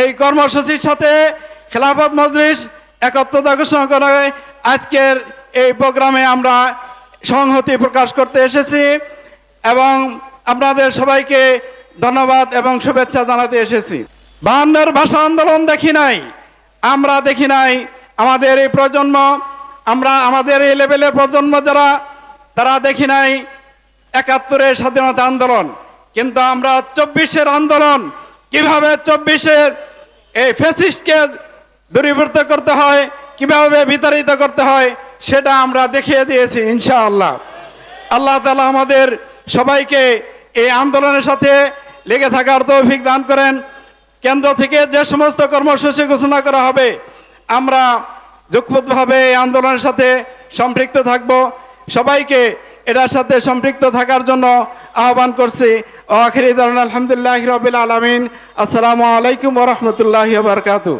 এই কর্মসূচির সাথে খেলাফত মজলিস একত্রতা ঘোষণা করে আজকের এই প্রোগ্রামে আমরা সংহতি প্রকাশ করতে এসেছি এবং আপনাদের সবাইকে ধন্যবাদ এবং শুভেচ্ছা জানাতে এসেছি। বাহান্নর ভাষা আন্দোলন দেখি নাই, আমরা দেখি নাই। আমাদের এই প্রজন্ম, আমরা আমাদের এই লেভেলের প্রজন্ম যারা, তারা দেখি নাই একাত্তরের স্বাধীনতা আন্দোলন। কিন্তু আমরা চব্বিশের আন্দোলন, কীভাবে চব্বিশের এই ফেসিস্টকে দূরীভূত করতে হয়, কীভাবে বিতাড়িত করতে হয়, সেটা আমরা দেখিয়ে দিয়েছি, ইনশাআল্লাহ। আল্লাহ তালা আমাদের সবাইকে এই আন্দোলনের সাথে লেগে থাকার তৌফিক দান করেন। কেন্দ্র থেকে যে সমস্ত কর্মসূচি ঘোষণা করা হবে, আমরা যুগপতভাবে এই আন্দোলনের সাথে সম্পৃক্ত থাকব। সবাইকে এটার সাথে সম্পৃক্ত থাকার জন্য আহ্বান করছি। আখিরি আলহামদুলিল্লাহ রবিল আলমিন। আসসালামু আলাইকুম রহমতুল্লাহ বারকাতু